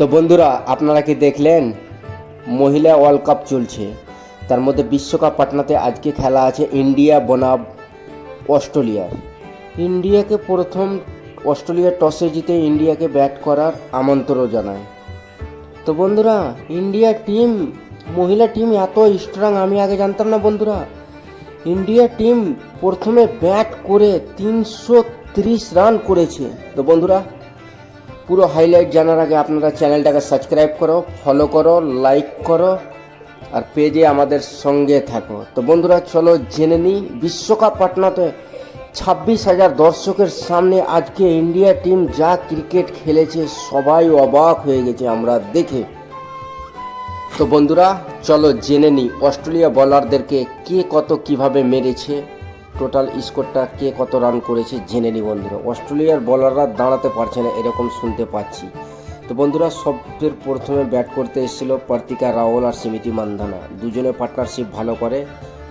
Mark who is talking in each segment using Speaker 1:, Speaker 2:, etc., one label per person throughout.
Speaker 1: তো বন্ধুরা, আপনারা কি দেখলেন? মহিলা ওয়ার্ল্ড কাপ চলছে। তার মধ্যে বিশ্বকাপ পাটনাতে আজকে খেলা আছে ইন্ডিয়া বনাম অস্ট্রেলিয়ার ইন্ডিয়াকে প্রথম অস্ট্রেলিয়া টসে জিতে ইন্ডিয়াকে ব্যাট করার আমন্ত্রণ জানায়। তো বন্ধুরা, ইন্ডিয়া টিম, মহিলা টিম এত স্ট্রং আমি আগে জানতাম না বন্ধুরা। ইন্ডিয়া টিম প্রথমে ব্যাট করে তিনশো তিরিশ রান করেছে। তো বন্ধুরা পুরো হাইলাইট জানার আগে আপনারা চ্যানেলটাকে সাবস্ক্রাইব করো ফলো করো লাইক করো, আর পেজে আমাদের সঙ্গে থাকো। তো বন্ধুরা, চলো জেনে নিই, বিশ্বকাপ পাটনাতে ছাব্বিশ হাজার দর্শকের সামনে আজকে ইন্ডিয়া টিম যা ক্রিকেট খেলেছে, সবাই অবাক হয়ে গেছে আমরা দেখে। তো বন্ধুরা, চলো জেনে নিই, অস্ট্রেলিয়া বলারদেরকে কে কত কীভাবে মেরেছে টোটাল স্কোরটা কে কত রান করেছে জেনে নিই বন্ধুরা। অস্ট্রেলিয়ার বলাররা দাঁড়াতে পারছে না, এরকম শুনতে পাচ্ছি। তো বন্ধুরা সবের প্রথমে ব্যাট করতে এসেছিল পার্তিকা রাওয়াল আর সিমিতি মান্ধানা। দুজনে পার্টনারশিপ ভালো করে।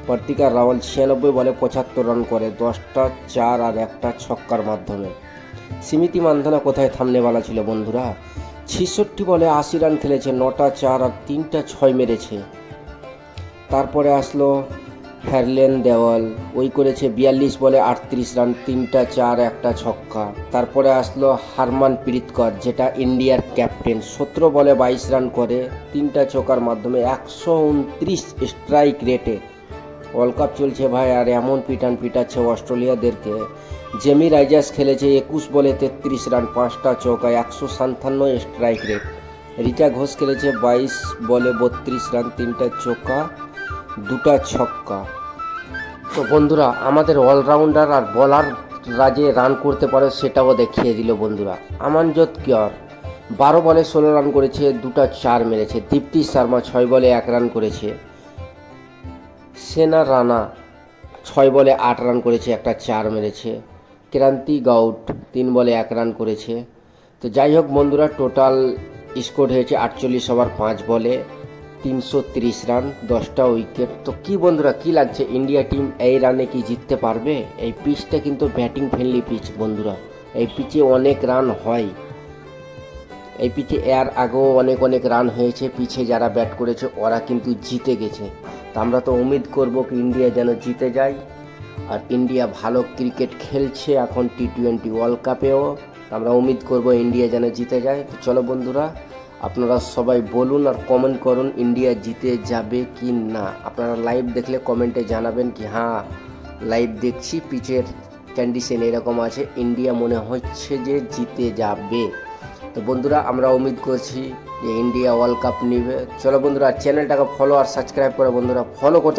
Speaker 1: পার্তিকা রাওয়াল ছিয়ানব্বই বলে পঁচাত্তর রান করে, দশটা চার আর একটা ছক্কার মাধ্যমে। সিমিতি মান্ধানা কোথায় থামনেওয়ালা ছিল বন্ধুরা? ছিষট্টি বলে আশি রান খেলেছে, নটা চার আর তিনটা ছয় মেরেছে। তারপরে আসলো হ্যারলেন দেওয়াল। ওই করেছে বিয়াল্লিশ বলে আটত্রিশ রান, তিনটা চার, একটা ছক্কা। তারপরে আসলো হারমান প্রীতকর, যেটা ইন্ডিয়ার ক্যাপ্টেন। সতেরো বলে বাইশ রান করে, তিনটা চোকার মাধ্যমে একশো উনত্রিশ স্ট্রাইক রেটে ওয়ার্ল্ড কাপ চলছে ভাই, আর এমন পিটান পিটাচ্ছে অস্ট্রেলিয়াদেরকে। জেমি রাইজার্স খেলেছে একুশ বলে তেত্রিশ রান, পাঁচটা চৌকায় একশো সাতান্ন স্ট্রাইক রেট রিচা ঘোষ খেলেছে বাইশ বলে বত্রিশ রান, তিনটা চৌকা দুটা ছক্কা। তো বন্ধুরা, আমাদের অলরাউন্ডার আর বলার রাজে রান করতে পারে সেটাও দেখিয়ে দিল বন্ধুরা। আমানজত কিয়র, বারো বলে ষোলো রান করেছে, দুটা চার মেরেছে। দীপ্তি শর্মা ছয় বলে এক রান করেছে। সেনা রানা ছয় বলে আট রান করেছে, একটা চার মেরেছে। ক্রান্তি গাউট তিন বলে এক রান করেছে। তো যাই হোক বন্ধুরা টোটাল স্কোর হয়েছে আটচল্লিশ ওভার পাঁচ বলে। তিনশো তিরিশ রান, দশটা উইকেট। তো কি বন্ধুরা, কি লাগছে? ইন্ডিয়া টিম এই রানে কি জিততে পারবে? এই পিচটা কিন্তু ব্যাটিং ফ্রেন্ডলি পিচ বন্ধুরা। এই পিচে অনেক রান হয়। এই পিচে এর আগেও অনেক অনেক রান হয়েছে। পিছে যারা ব্যাট করেছে, ওরা কিন্তু জিতে গেছে। তা আমরা তো উমিদ করব কি ইন্ডিয়া যেন জিতে যায়। আর ইন্ডিয়া ভালো ক্রিকেট খেলছে এখন টি টোয়েন্টি ওয়ার্ল্ড কাপেও আমরা উমিদ করব ইন্ডিয়া যেন জিতে যায়। তো চলো বন্ধুরা আপনারা সবাই বলুন আর কমেন্ট করুন ইন্ডিয়া জিতে যাবে কি না। আপনারা লাইভ দেখলে কমেন্টে জানাবেন কি হ্যাঁ লাইভ দেখছি, পিচের কন্ডিশন এরকম আছে ইন্ডিয়া মনে হচ্ছে যে জিতে যাবে। তো বন্ধুরা, আমরা উমিদ করছি যে ইন্ডিয়া ওয়ার্ল্ড কাপ নিবে। চলো বন্ধুরা চ্যানেলটাকে ফলো আর সাবস্ক্রাইব করে বন্ধুরা ফলো করতে